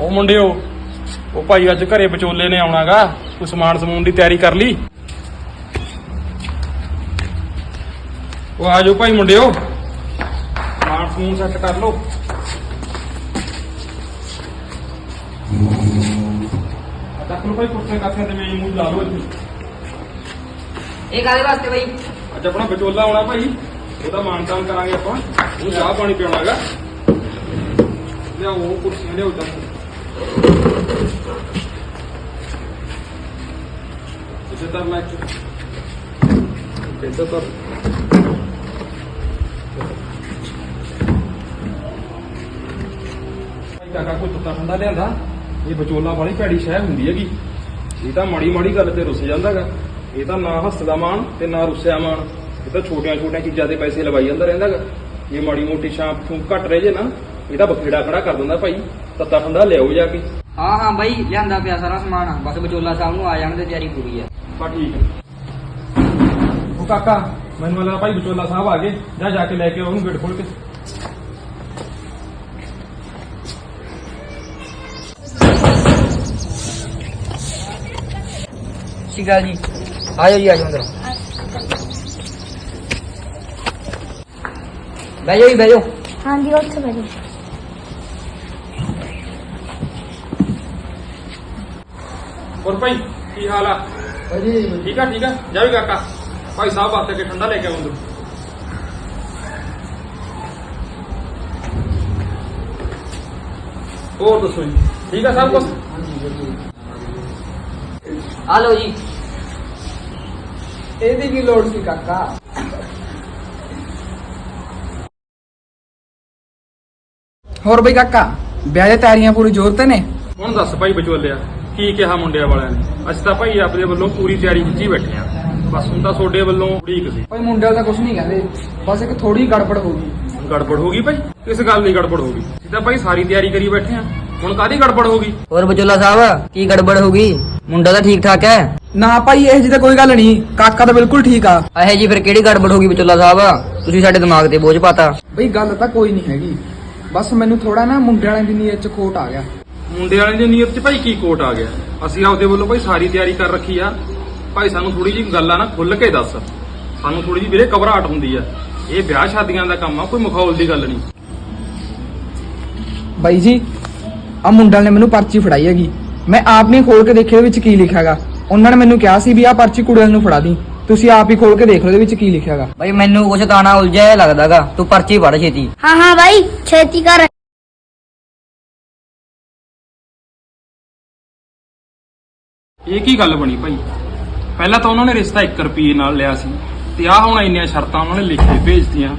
ਉਹ ਮੁੰਡਿਓ ਉਹ ਭਾਈ ਅੱਜ ਘਰੇ ਵਿਚੋਲੇ ਨੇ ਆਉਣਾਗਾ ਕੋਈ ਸਮਾਨ ਸਮੂਨ ਦੀ ਤਿਆਰੀ ਕਰ ਲਈ। ਉਹ ਆ ਜਾਓ ਭਾਈ ਮੁੰਡਿਓ ਸਮਾਨ ਸਮੂਨ ਸੈੱਟ ਕਰ ਲਓ। ਚੱਕ ਲਓ ਭਾਈ ਤੇ ਮੂੰਹ ਲਾ ਲਓ ਇੱਥੇ। ਇਹ ਕਾਦੇ ਵਾਸਤੇ ਬਈ? ਅੱਜ ਆਪਣਾ ਵਿਚੋਲਾ ਆਉਣਾ ਭਾਈ ਉਹਦਾ ਮਾਨਤਾਨ ਕਰਾਂਗੇ ਆਪਾਂ। ਉਹ ਚਾਹ ਪਾਣੀ ਪਿਉਣਾਗਾ ਲਿਆਓ ਉਹ ਕੁਰਸੀਆਂ ਲਿਆਓ ਚੱਕ ਇਸੇ ਤਰ੍ਹਾਂ ਲੈ ਕੇ ਕਿੱਦਾਂ ਭਾਈ ਕਾਕਾ ਕੋਈ ਤੁੱਤਾ ਠੰਡਾ ਲਿਆਂਦਾ? ਇਹ ਵਿਚੋਲਾ ਵਾਲੀ ਭੈੜੀ ਸ਼ਹਿ ਹੁੰਦੀ ਹੈਗੀ। ਇਹ ਤਾਂ ਮਾੜੀ ਮਾੜੀ ਗੱਲ ਤੇ ਰੁੱਸ ਜਾਂਦਾਗਾ ਇਹ ਤਾਂ ਨਾ ਹੱਸਦਾ ਮਾਣ ਤੇ ਨਾ ਰੁੱਸਿਆ ਮਾਣ। ਇਹ ਤਾਂ ਛੋਟੀਆਂ ਛੋਟੀਆਂ ਚੀਜ਼ਾਂ ਦੇ ਪੈਸੇ ਲਵਾਈ ਜਾਂਦਾ ਰਹਿੰਦਾਗਾ ਇਹ ਮਾੜੀ ਮੋਟੀ ਸ਼ਾਂਪ ਤੋਂ ਘਟ ਰਹੇ ਜੇ ਨਾ, ਇਹ ਤਾਂ ਬਖੇੜਾ ਖੜਾ ਕਰ ਦਿੰਦਾ ਭਾਈ। ਤੱਤਾ ਠੰਡਾ ਲਿਆਓ ਜਾ ਕੇ। ਹਾਂ ਹਾਂ ਬਈ ਲਿਆਂਦਾ ਪਿਆ ਸਾਰਾ ਸਮਾਨ। ਬਸ ਵਿਚੋਲਾ ਸਾਹਿਬ ਨੂੰ ਆ ਜਾਣ ਤੇ ਤਿਆਰੀ ਪੂਰੀ ਹੈ ਬਾ ਠੀਕ ਹੈ ਉਹ ਕਾਕਾ ਮੈਨੂੰ ਲੱਗਦਾ ਭਾਈ ਵਿਚੋਲਾ ਸਾਹਿਬ ਆ ਗਏ। ਜਾ ਜਾ ਕੇ ਲੈ ਕੇ ਉਹਨੂੰ ਗੇਟ ਖੋਲ ਕੇ। ਠੀਕ ਆ ਜੀ। ਆ ਜਾਓ ਜੀ ਆ ਜਾਓ ਅੰਦਰ। ਬਹਿ ਜਾਓ ਜੀ ਬਹਿ ਜਾਓ। ਹਾਂਜੀ ਉੱਥੇ ਬੈਠੋ ਹੋਰ ਭਾਈ ਕੀ ਹਾਲ ਆ? ਠੀਕ ਆ ਠੀਕ ਆ? ਜਾ ਵੀ ਕਾਕਾ। ਭਾਈ ਸਾਹਿਬ ਵਾਸਤੇ ਕੇ ਠੰਡਾ ਲੈ ਕੇ ਆਉਂਦੇ। ਹੋਰ ਦੱਸੋ ਜੀ ਠੀਕ ਆ ਸਭ ਕੁਝ ਆ ਲਓ ਜੀ। ਇਹਦੀ ਕੀ ਲੋੜ ਸੀ ਕਾਕਾ? ਹੋਰ ਬਈ ਕਾਕਾ ਵਿਆਹ ਦੀਆਂ ਤਿਆਰੀਆਂ ਪੂਰੀ ਜ਼ੋਰ ਤੇ ਨੇ? ਹੁਣ ਦੱਸ ਭਾਈ ਵਿਚੋਲਿਆ। ਕੀ ਕਿਹਾ ਮੁੰਡਿਆਂ ਵਾਲਿਆਂ ਨੇ? ਅਸੀਂ ਤਾਂ ਭਾਈ ਆਪਣੇ ਵੱਲੋਂ ਪੂਰੀ ਤਿਆਰੀ ਖਿੱਚੀ ਬੈਠੇ ਆ ਬਸ ਹੁਣ ਤਾਂ ਤੁਹਾਡੇ ਵੱਲੋਂ ਉਡੀਕ ਸੀ। ਓਏ ਮੁੰਡਿਆਂ ਦਾ ਕੁਝ ਨਹੀਂ ਕਹਿੰਦੇ। ਬਸ ਇੱਕ ਥੋੜੀ ਗੜਬੜ ਹੋ ਗਈ। ਗੜਬੜ ਹੋ ਗਈ ਭਾਈ? ਕਿਸ ਗੱਲ ਦੀ ਗੜਬੜ ਹੋ ਗਈ। ਅਸੀਂ ਤਾਂ ਭਾਈ ਸਾਰੀ ਤਿਆਰੀ ਕਰੀ ਬੈਠੇ ਆ ਹੁਣ ਕਾਦੀ ਗੜਬੜ ਹੋ ਗਈ? ਹੋਰ ਵਿਚੋਲਾ ਸਾਹਿਬ ਕੀ ਗੜਬੜ ਹੋ ਗਈ? ਮੁੰਡਾ ਤਾਂ ਠੀਕ ਠਾਕ ਹੈ? ਨਾ ਭਾਈ ਇਹ ਜੀ ਤਾਂ ਕੋਈ ਗੱਲ ਨਹੀਂ। ਕਾਕਾ ਤਾਂ ਬਿਲਕੁਲ ਠੀਕ ਆ। ਇਹ ਜੀ ਫਿਰ ਕਿਹੜੀ ਗੜਬੜ ਹੋ ਗਈ ਵਿਚੋਲਾ ਸਾਹਿਬ? ਤੁਸੀਂ ਸਾਡੇ ਦਿਮਾਗ ਤੇ ਬੋਝ ਪਾਤਾ। ਬਈ ਗੱਲ ਤਾਂ ਕੋਈ ਨਹੀਂ ਹੈਗੀ। ਬਸ ਮੈਨੂੰ ਥੋੜਾ ਨਾ ਮੁੰਡੇ ਵਾਲਿਆਂ ਦੀ ਨੀਅਤ ਚ ਖੋਟ ਆ ਗਿਆ। ਮੁੰਡੇ ਵਾਲੇ ਦੀ ਨੀਅਤ 'ਚ ਭਾਈ ਕੀ ਕੋਟ ਆ ਗਿਆ? ਅਸੀਂ ਆਪਦੇ ਵੱਲੋਂ ਭਾਈ ਸਾਰੀ ਤਿਆਰੀ ਕਰ ਰੱਖੀ ਆ। ਭਾਈ ਸਾਨੂੰ ਥੋੜੀ ਜਿਹੀ ਗੱਲ ਆ ਨਾ ਖੁੱਲ ਕੇ ਦੱਸ। ਸਾਨੂੰ ਥੋੜੀ ਜਿਹੀ ਵੀਰੇ ਘਬਰਾਹਟ ਹੁੰਦੀ ਆ। ਇਹ ਵਿਆਹ ਸ਼ਾਦੀਆਂ ਦਾ ਕੰਮ ਆ ਕੋਈ ਮਖੌਲ ਦੀ ਗੱਲ ਨਹੀਂ। ਬਾਈ ਜੀ ਆ ਮੁੰਡਿਆਂ ਨੇ ਮੈਨੂੰ ਪਰਚੀ ਫੜਾਈ ਹੈਗੀ। ਮੈਂ ਆਪ ਨੇ ਖੋਲ ਕੇ ਦੇਖਿਆ ਵਿੱਚ ਕੀ ਲਿਖਿਆਗਾ ਉਹਨਾਂ ਨੇ ਮੈਨੂੰ ਕਿਹਾ ਸੀ ਵੀ ਆ ਪਰਚੀ ਕੁੜੀਆਂ ਨੂੰ ਫੜਾ ਦੀ। ਤੁਸੀਂ ਆਪ ਹੀ ਖੋਲ ਕੇ ਦੇਖ ਲਓ ਇਹਦੇ ਵਿੱਚ ਕੀ ਲਿਖਿਆਗਾ ਬਈ ਮੈਨੂੰ ਕੁਛ ਤਾਣਾ ਉਲਝਿਆ ਲੱਗਦਾਗਾ ਤੂੰ ਪਰਚੀ ਪੜ ਛੇਤੀ। ਹਾਂ ਹਾਂ ਭਾਈ ਛੇਤੀ ਕਰ। ਇਹ ਕੀ ਗੱਲ ਬਣੀ ਭਾਈ? ਪਹਿਲਾਂ ਤਾਂ ਉਹਨਾਂ ਨੇ ਰਿਸ਼ਤਾ 1 ਰੁਪਏ ਨਾਲ ਲਿਆ ਸੀ ਤੇ ਆਹ ਹੁਣ ਇੰਨੀਆਂ ਸ਼ਰਤਾਂ ਉਹਨਾਂ ਨੇ ਲਿਖ ਕੇ ਭੇਜਤੀਆਂ।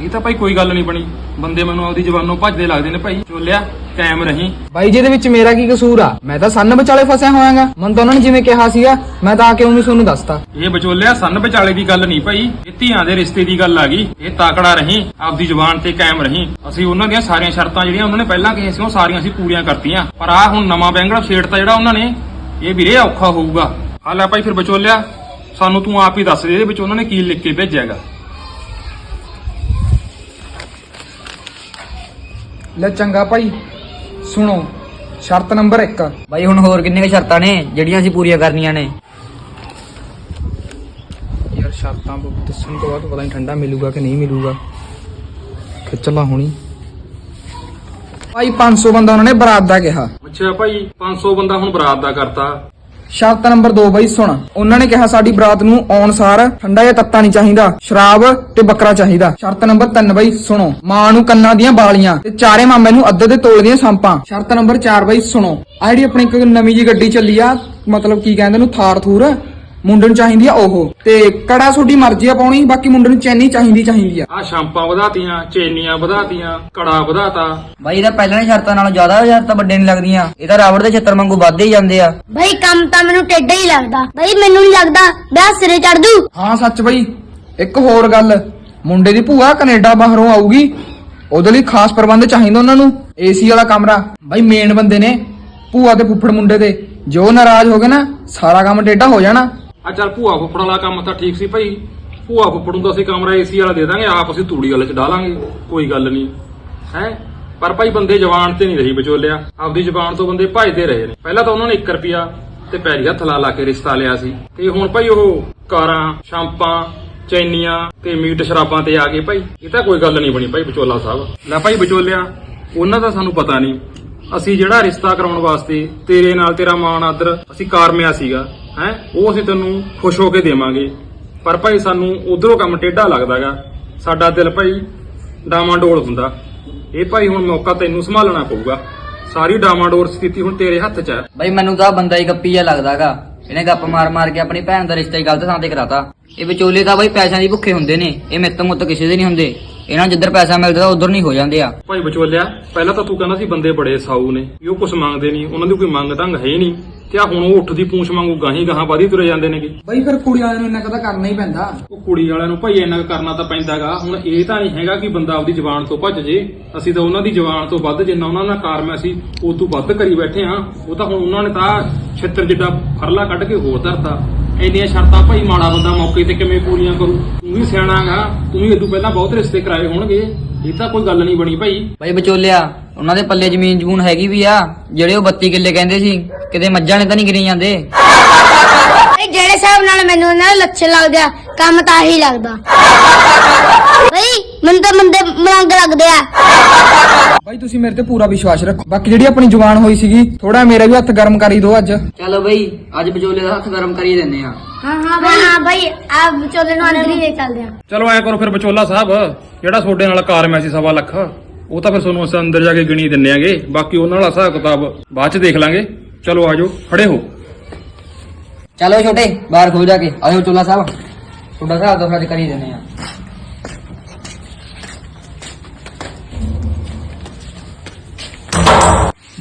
ਇਹ ਤਾਂ ਭਾਈ ਕੋਈ ਗੱਲ ਨਹੀਂ ਬਣੀ। ਬੰਦੇ ਮੈਨੂੰ ਆਪਦੀ ਜ਼ਬਾਨੋਂ ਭੱਜਦੇ ਲੱਗਦੇ ਨੇ ਭਾਈ। ਚੋਲਿਆ ਕਾਇਮ ਰਹੀਂ। ਬਾਈ ਜੀ ਇਹਦੇ ਵਿੱਚ ਮੇਰਾ ਕੀ ਕਸੂਰ ਆ? ਮੈਂ ਤਾਂ ਸੰਨ ਵਿਚਾਲੇ ਫਸਿਆ ਹੋਇਆਗਾ। ਮਨ ਤਾਂ ਉਹਨਾਂ ਨੇ ਜਿਵੇਂ ਕਿਹਾ ਸੀਗਾ ਮੈਂ ਤਾਂ ਆ ਕੇ ਉਹਨੂੰ ਤੁਹਾਨੂੰ ਦੱਸਤਾ। ਇਹ ਵਿਚੋਲਿਆ ਸੰਨ ਵਿਚਾਲੇ ਦੀ ਗੱਲ ਨਹੀਂ ਭਾਈ। ਇਹ ਧੀਆਂ ਦੇ ਰਿਸ਼ਤੇ ਦੀ ਗੱਲ ਆ ਗਈ। ਇਹ ਤਾਕੜਾ ਰਹੀਂ ਆਪਦੀ ਜ਼ੁਬਾਨ ਤੇ ਕਾਇਮ ਰਹੀਂ। ਅਸੀਂ ਉਹਨਾਂ ਦੀਆਂ ਸਾਰੀਆਂ ਸ਼ਰਤਾਂ ਜਿਹੜੀਆਂ ਉਹਨਾਂ ਨੇ ਪਹਿਲਾਂ ਕਹੀਆਂ ਸੀ ਉਹ ਸਾਰੀਆਂ ਅਸੀਂ ਪੂਰੀਆਂ ਕਰਤੀਆਂ। ਪਰ ਆਹ ਹੁਣ ਨਵਾਂ ਬੈਂਗੜਾ ਛੇੜਤਾ ਜਿਹੜਾ ਉਹਨਾਂ ਨੇ ਇਹ ਵੀਰੇ ਔਖਾ ਹੋਊਗਾ ਹਾਲਾ ਭਾਈ ਫਿਰ ਵਿਚੋਲਿਆ ਸਾਨੂੰ ਤੂੰ ਆਪ ਹੀ ਦੱਸ ਦੇ ਇਹਦੇ ਵਿੱਚ ਉਹਨਾਂ ਨੇ ਕੀ ਲਿਖ ਕੇ ਭੇਜਿਆਗਾ ਲੈ ਚੰਗਾ ਭਾਈ ਸੁਣੋ ਸ਼ਰਤ ਨੰਬਰ 1 ਬਈ ਹੁਣ ਹੋਰ ਕਿੰਨੇ ਕੁ ਸ਼ਰਤਾਂ ਨੇ ਜਿਹੜੀਆਂ ਅਸੀਂ ਪੂਰੀਆਂ ਕਰਨੀਆਂ ਨੇ ਯਾਰ ਸ਼ਰਤਾਂ ਦੱਸਣ ਤੋਂ ਬਾਅਦ ਪਤਾ ਨਹੀਂ ਠੰਡਾ ਮਿਲੂਗਾ ਕਿ ਨਹੀਂ ਮਿਲੂਗਾ ਖਿੱਚਲਾ ਹੋਣੀ ਭਾਈ 500 ਬੰਦਾ ਉਹਨਾਂ ਨੇ ਬਰਾਤ ਦਾ ਕਿਹਾ। ਅੱਛਾ ਭਾਈ 500 ਬੰਦਾ ਹੁਣ ਬਰਾਤ ਦਾ ਕਰਤਾ। ਸ਼ਰਤ ਨੰਬਰ 2 ਬਾਈ ਸੁਣ। ਉਹਨਾਂ ਨੇ ਕਿਹਾ ਸਾਡੀ ਬਰਾਤ ਨੂੰ ਆਉਣ ਸਾਰ ਠੰਡਾ ਜਾਂ ਤੱਤਾ ਨਹੀਂ ਚਾਹੀਦਾ ਸ਼ਰਾਬ ਤੇ ਬੱਕਰਾ ਚਾਹੀਦਾ। ਸ਼ਰਤ ਨੰਬਰ 3 ਬਾਈ ਸੁਣੋ। ਮਾਂ ਨੂੰ ਕੰਨਾਂ ਦੀਆਂ ਬਾਲੀਆਂ ਤੇ ਚਾਰੇ ਮਾਮੇ ਨੂੰ ਅੱਧੇ ਦੇ ਤੋਲੇ ਦੀਆਂ ਸੰਪਾਂ। ਸ਼ਰਤ ਨੰਬਰ 4 ਬਾਈ ਸੁਣੋ। ਆ ਜਿਹੜੀ ਆਪਣੀ ਇੱਕ ਨਵੀਂ ਜੀ ਗੱਡੀ ਚੱਲੀ ਆ ਮਤਲਬ ਕੀ ਕਹਿੰਦੇ ਨੂੰ ਥਾਰ ਥੂਰ ਮੁੰਡੇ ਨੂੰ ਚਾਹੀਦੀ ਆ ਉਹ। ਤੇ ਕੜਾ ਤੁਹਾਡੀ ਮਰਜ਼ੀ ਆ ਪਾਉਣੀ ਬਾਕੀ ਮੁੰਡੇ ਨੂੰ ਚੈਨੀ ਚਾਹੀਦੀ ਚਾਹੀਦੀ ਆ। ਆ ਸ਼ਾਂਪਾਂ ਵਧਾਤੀਆਂ ਚੇਨੀਆਂ ਵਧਾਤੀਆਂ ਕੜਾ ਵਧਾਤਾ। ਬਈ ਇਹਦਾ ਪਹਿਲਾਂ ਦੀ ਸ਼ਰਤਾਂ ਨਾਲੋਂ ਜ਼ਿਆਦਾ ਸ਼ਰਤਾਂ ਵੱਡੇ ਨਹੀਂ ਲੱਗਦੀਆਂ। ਇਹ ਤਾਂ ਰਾਵੜ ਦੇ ਛੱਤਰ ਵਾਂਗੂ ਵੱਧਦੇ ਹੀ ਜਾਂਦੇ ਆ। ਭਾਈ ਕੰਮ ਤਾਂ ਮੈਨੂੰ ਟੇਢਾ ਹੀ ਲੱਗਦਾ। ਭਾਈ ਮੈਨੂੰ ਨਹੀਂ ਲੱਗਦਾ ਵਿਆਹ ਸਿਰੇ ਚੜ ਦੂ ਹਾਂ ਸੱਚ ਬਈ। ਇੱਕ ਹੋਰ ਗੱਲ। ਮੁੰਡੇ ਦੀ ਭੂਆ ਕੈਨੇਡਾ ਬਾਹਰੋਂ ਆਊਗੀ। ਉਹਦੇ ਲਈ ਖਾਸ ਪ੍ਰਬੰਧ ਚਾਹੀਦਾ ਉਹਨਾਂ ਨੂੰ। ਏਸੀ ਵਾਲਾ ਕਮਰਾ। ਬਈ ਮੇਨ ਬੰਦੇ ਨੇ। ਭੂਆ ਤੇ ਫੁੱਫੜ ਮੁੰਡੇ ਦੇ। ਜੋ ਨਾਰਾਜ਼ ਹੋ ਗਏ ਨਾ ਸਾਰਾ ਕੰਮ ਟੇਢਾ ਹੋ ਜਾਣਾ। ਆ ਚੱਲ ਭੂਆ ਫੁੱਫੜ ਵਾਲਾ ਕੰਮ ਤਾਂ ਠੀਕ ਸੀ ਭਾਈ। ਭੂਆ ਫੁੱਫੜ ਨੂੰ ਤਾਂ ਅਸੀਂ ਕਮਰਾ ਏਸੀ ਵਾਲਾ ਦੇ ਦਾਂਗੇ, ਆਪ ਅਸੀਂ ਤੂੜੀ ਵਾਲੇ ਚ ਡਾਲਾਂਗੇ ਕੋਈ ਗੱਲ ਨਹੀਂ। ਹੈ? ਪਰ ਭਾਈ ਬੰਦੇ ਜਵਾਨ ਤੇ ਨਹੀਂ ਰਹੀ ਵਿਚੋਲਿਆ। ਆਪਦੀ ਜ਼ਬਾਨ ਤੋਂ ਬੰਦੇ ਭਜਦੇ ਰਹੇ ਨੇ। ਪਹਿਲਾਂ ਤਾਂ ਉਹਨਾਂ ਨੇ 1 ਰੁਪਿਆ ਤੇ ਪੈਰੀ ਹੱਥ ਲਾ ਲਾ ਕੇ ਰਿਸ਼ਤਾ ਲਿਆ ਸੀ। ਤੇ ਹੁਣ ਭਾਈ ਉਹ ਕਾਰਾਂ, ਸ਼ਾਂਪਾਂ, ਚੈਨੀਆਂ ਤੇ ਮੀਟ ਸ਼ਰਾਬਾਂ ਤੇ ਆ ਗਏ ਭਾਈ। ਇਹ ਤਾਂ ਕੋਈ ਗੱਲ ਨਹੀਂ ਬਣੀ ਭਾਈ ਵਿਚੋਲਾ ਸਾਹਿਬ। ਲੈ ਭਾਈ ਵਿਚੋਲਿਆ, ਉਹਨਾਂ ਦਾ ਸਾਨੂੰ ਪਤਾ ਨਹੀਂ। ਅਸੀਂ ਜਿਹੜਾ ਰਿਸ਼ਤਾ ਕਰਾਉਣ ਵਾਸਤੇ ਤੇਰੇ ਨਾਲ ਤੇਰਾ ਮਾਣ, ਆਦਰ ਅਸੀਂ ਕਾਰਮਿਆ ਸੀਗਾ। ਹੈ? ਉਹ ਅਸੀਂ ਤੈਨੂੰ ਖੁਸ਼ ਹੋ ਕੇ ਦੇਵਾਂਗੇ। ਪਰ ਭਾਈ ਸਾਨੂੰ ਉਧਰੋਂ ਕੰਮ ਟੇਢਾ ਲੱਗਦਾਗਾ। ਸਾਡਾ ਦਿਲ ਭਾਈ ਡਾਮਾਡੋਲ ਹੁੰਦਾ। ਇਹ ਭਾਈ ਹੁਣ ਮੌਕਾ ਤੈਨੂੰ ਸੰਭਾਲਣਾ ਪਊਗਾ। ਸਾਰੀ ਡਾਮਾਡੋਲ ਸਥਿਤੀ ਹੁਣ ਤੇਰੇ ਹੱਥ 'ਚ ਹੈ। ਬਈ ਮੈਨੂੰ ਤਾਂ ਬੰਦਾ ਹੀ ਗੱਪੀ ਜਿਹਾ ਲੱਗਦਾਗਾ। ਇਹਨੇ ਗੱਪ ਮਾਰ ਮਾਰ ਕੇ ਆਪਣੀ ਭੈਣ ਦਾ ਰਿਸ਼ਤਾ ਹੀ ਗਲਤ ਥਾਂ ਤੇ ਕਰਾਤਾ। ਇਹ ਵਿਚੋਲੇ ਤਾਂ ਬਈ ਪੈਸਿਆਂ ਦੀ ਭੁੱਖੇ ਹੁੰਦੇ ਨੇ। ਇਹ ਮਿੱਤ ਮੁੱਤ ਕਿਸੇ ਦੇ ਨਹੀਂ ਹੁੰਦੇ। ਇਹਨਾਂ ਨੂੰ ਜਿੱਧਰ ਪੈਸਾ ਮਿਲਦਾ ਉਧਰ ਨਹੀਂ ਹੋ ਜਾਂਦੇ ਆ। ਭਾਈ ਵਿਚੋਲਿਆ ਪਹਿਲਾਂ ਤਾਂ ਤੂੰ ਕਹਿੰਦਾ ਸੀ ਬੰਦੇ ਬੜੇ ਸਾਊ ਨੇ ਵੀ ਉਹ ਕੁਝ ਮੰਗਦੇ ਨਹੀਂ ਉਹਨਾਂ ਦੀ ਕੋਈ ਮੰਗ ਤੰਗ ਹੈ ਹੀ ਨਹੀਂ। ਤੇ ਆ ਹੁਣ ਉਹ ਉੱਠਦੀ ਪੂੰਛ ਵਾਂਗੂ ਗਾਹੀਂ ਗਾਹਾਂ ਵਧੀ ਤੁਰੇ ਜਾਂਦੇ ਨੇਗੇ। ਬਈ ਫਿਰ ਕੁੜੀ ਵਾਲਿਆਂ ਨੂੰ ਇੰਨਾ ਕਦਾ ਕਰਨਾ ਹੀ ਪੈਂਦਾ। ਉਹ ਕੁੜੀ ਵਾਲਿਆਂ ਨੂੰ ਭਾਈ ਇੰਨਾ ਕੁ ਕਰਨਾ ਤਾਂ ਪੈਂਦਾਗਾ ਹੁਣ ਇਹ ਤਾਂ ਨਹੀਂ ਹੈਗਾ ਕਿ ਬੰਦਾ ਆਪਦੀ ਜ਼ੁਬਾਨ ਤੋਂ ਭੱਜ ਜੇ। ਅਸੀਂ ਤਾਂ ਉਹਨਾਂ ਦੀ ਜ਼ੁਬਾਨ ਤੋਂ ਵੱਧ ਜਿੰਨਾ ਉਹਨਾਂ ਨਾਲ ਕਾਰਮਿਆ ਸੀ ਉਹ ਤੋਂ ਵੱਧ ਕਰੀ ਬੈਠੇ ਆ ਉਹ ਤਾਂ ਹੁਣ ਉਹਨਾਂ ਨੇ ਤਾਂ ਛਿੱਤਰ ਜਿੱਡਾ ਫਰਲਾ ਕੱਢ ਕੇ ਹੋਰ ਧਰਤਾ। ਇੰਨੀਆਂ ਸ਼ਰਤਾਂ ਭਾਈ ਮਾੜਾ ਬੰਦਾ ਮੌਕੇ ਤੇ ਕਿਵੇਂ ਪੂਰੀਆਂ ਕਰੂ? ਤੂੰ ਵੀ ਸਿਆਣਾਗਾ ਤੂੰ ਵੀ ਇਦੋਂ ਪਹਿਲਾਂ ਬਹੁਤ ਰਿਸ਼ਤੇ ਕਰਾਏ ਹੋਣਗੇ। ਇਹ ਤਾਂ ਕੋਈ ਗੱਲ ਨਹੀਂ ਬਣੀ ਭਾਈ। ਬਈ ਵਿਚੋਲਿਆ ਉਹਨਾਂ ਦੇ ਪੱਲੇ ਜ਼ਮੀਨ ਜਮੂਨ ਹੈਗੀ ਵੀ ਆ ਜਿਹੜੇ ਉਹ 32 ਕਿੱਲੇ ਕਹਿੰਦੇ ਸੀ ਕਿਤੇ ਮੱਝਾਂ ਨੇ ਤਾਂ ਨਹੀਂ ਗਿਰੀ ਜਾਂਦੇ। ਬਈ ਜਿਹੜੇ ਹਿਸਾਬ ਨਾਲ ਮੈਨੂੰ ਉਹਨਾਂ ਦੇ ਲੱਛਣ ਲੱਗਦੇ ਆ ਕੰਮ ਤਾਂ ਹੀ ਲੱਗਦਾ। ਬਈ ਮੈਨੂੰ ਤਾਂ ਬੰਦੇ ਮਲੰਗ ਲੱਗਦੇ ਆ। ਬਾਈ ਤੁਸੀਂ ਮੇਰੇ ਤੇ ਪੂਰਾ ਵਿਸ਼ਵਾਸ ਰੱਖੋ। ਬਾਕੀ ਜਿਹੜੀ ਆਪਣੀ ਜ਼ੁਬਾਨ ਹੋਈ ਸੀਗੀ ਥੋੜਾ ਮੇਰਾ ਵੀ ਹੱਥ ਗਰਮ ਕਰੀ ਦਿਓ ਅੱਜ। ਚਲੋ ਬਈ ਅੱਜ ਵਿਚੋਲੇ ਦਾ ਹੱਥ ਗਰਮ ਕਰੀ ਦਿੰਨੇ ਆ ਹਾਂ ਹਾਂ ਬਈ। ਹਾਂ ਬਈ ਆ ਵਿਚੋਲੇ ਨੂੰ ਅੰਦਰ ਹੀ ਲੈ ਚੱਲਦੇ ਆ ਚਲੋ ਐ ਕਰੋ ਫਿਰ ਵਿਚੋਲਾ ਸਾਹਿਬ ਜਿਹੜਾ ਤੁਹਾਡੇ ਨਾਲ ਕਾਰਮਿਆ ਸੀ ਸਵਾ ਲੱਖ ਉਹ ਤਾਂ ਫਿਰ ਤੁਹਾਨੂੰ ਅਸੀਂ ਅੰਦਰ ਜਾ ਕੇ ਗਿਣੀ ਦਿੰਨੇ ਆਗੇ। ਬਾਕੀ ਉਹਨਾਂ ਵਾਲਾ ਹਿਸਾਬ ਕਿਤਾਬ ਬਾਅਦ ਚ ਦੇਖ ਲਾਂਗੇ। ਚਲੋ ਆਜੋ ਖੜੇ ਹੋ। ਚਲੋ ਛੋਟੇ ਬਾਹਰ ਖੋ ਜਾ ਕੇ। ਆਇਓ ਵਿਚੋਲਾ ਸਾਹਿਬ। ਤੁਹਾਡਾ ਹਿਸਾਬ ਤਾਂ ਫਿਰ ਕਰੀ ਦਿੰਨੇ ਆ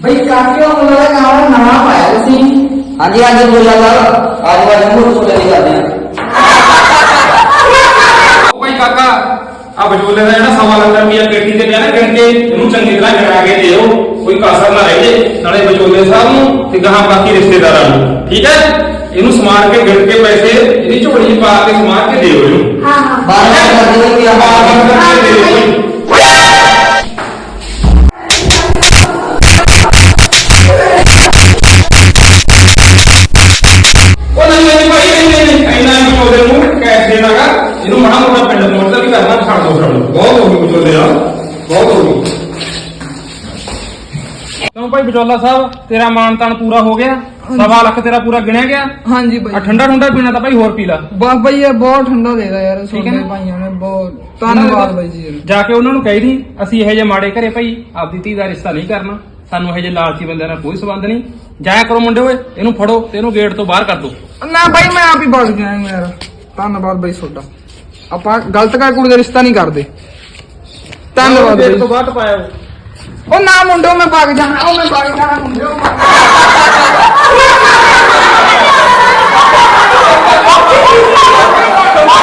ਬਈ ਕਾਕੇ ਉਹ ਮੁੰਡਾ ਦਾ ਨਾਮ ਨਵਾਂ ਪਾਇਆ ਤੁਸੀਂ। ਹਾਂਜੀ ਹਾਂਜੀ ਵਿਚੋਲਾ ਸਾਹਿਬ ਅੱਜ ਵਾਰ ਨੂੰ ਵਿਚੋਲੇ ਦੀ ਕਰਦੇ। ਆ ਭਾਈ ਕਾਕਾ ਆ ਵਿਚੋਲੇ ਦਾ ਜਿਹੜਾ ਸਵਾ ਲੱਖ ਰੁਪਇਆ ਪੇਟੀ ਤੇ ਪਿਆ ਨਾ ਇਹਨੂੰ ਚੰਗੀ ਤਰ੍ਹਾਂ ਗਿਣਾ ਕੇ ਦਿਓ। ਕੋਈ ਕਾਸਰ ਨਾ ਰਹਿ ਜੇ ਨਾਲੇ ਵਿਚੋਲੇ ਸਾਹਿਬ ਨੂੰ ਤੇ ਗਾਹਾਂ ਬਾਕੀ ਰਿਸ਼ਤੇਦਾਰਾਂ ਨੂੰ। ਠੀਕ ਹੈ? ਇਹਨੂੰ ਸਮਾਰ ਕੇ ਗਿਣ ਕੇ ਪੈਸੇ ਇਹਦੀ ਝੋਲੀ 'ਚ ਪਾ ਕੇ ਸਮਾਰ ਕੇ ਦਿਓ ਇਹਨੂੰ। ਹਾਂ ਹਾਂ। ਬਾਹਰ ਕਰ ਦਿਓ। ਕਿ ਕਰਕੇ ਦਿਓ। ਵਿਚੋਲਾ ਸਾਹਿਬ ਤੇਰਾ ਮਾਨ ਤਾਨ ਪੂਰਾ ਹੋ ਗਿਆ ਸਵਾ ਲੱਖ ਤੇਰਾ ਪੂਰਾ ਗਿਣਿਆ ਗਿਆ। ਹਾਂਜੀ ਆ ਬਾਈ ਠੰਡਾ ਠੰਡਾ ਪੀਣਾ ਤਾਂ ਭਾਈ ਹੋਰ ਪੀ ਲਾ। ਬਾ ਬਾਈ ਇਹ ਬਹੁਤ ਠੰਡਾ ਦੇਦਾ ਯਾਰ ਹੈ ਸੋਨੇ ਨਾ? ਭਾਈਆਂ ਨੇ ਬਹੁਤ। ਧੰਨਵਾਦ ਬਾਈ ਜੀ। ਜਾ ਕੇ ਉਹਨਾਂ ਨੂੰ ਕਹਿ ਦੀ ਅਸੀਂ ਇਹੋ ਜਿਹੇ ਮਾੜੇ ਘਰੇ ਭਾਈ ਆਪਦੀ ਧੀ ਦਾ ਰਿਸ਼ਤਾ ਨਹੀਂ ਕਰਨਾ ਸਾਨੂੰ ਇਹੋ ਜਿਹੇ ਲਾਲਚੀ ਬੰਦਿਆਂ ਨਾਲ ਕੋਈ ਸਬੰਧ ਨਹੀਂ। ਜਾਇਆ ਕਰੋ ਮੁੰਡੇ ਓਏ ਇਹਨੂੰ ਫੜੋ ਤੇ ਇਹਨੂੰ ਗੇਟ ਤੋਂ ਬਾਹਰ ਕਰ ਦਿਓ ਨਾ ਬਾਈ ਮੈਂ ਆਪ ਹੀ ਬਗ ਗਿਆ ਯਾਰ। ਧੰਨਵਾਦ ਬਾਈ ਤੁਹਾਡਾ। ਆਪਾਂ ਗਲਤ ਕਰ ਕੁੜੀ ਦਾ ਰਿਸ਼ਤਾ ਨਹੀਂ ਕਰਦੇ। ਧੰਨਵਾਦ ਬਾਈ ਤੋਂ ਬਾਹਰ ਪਾਇਆ ਉਹ ਉਹ ਨਾ ਮੁੰਡੋ ਮੈਂ ਭੱਗ ਜਾਣਾ ਉਹ ਮੈਂ ਭੱਗ ਜਾਣਾ ਮੁੰਡੋ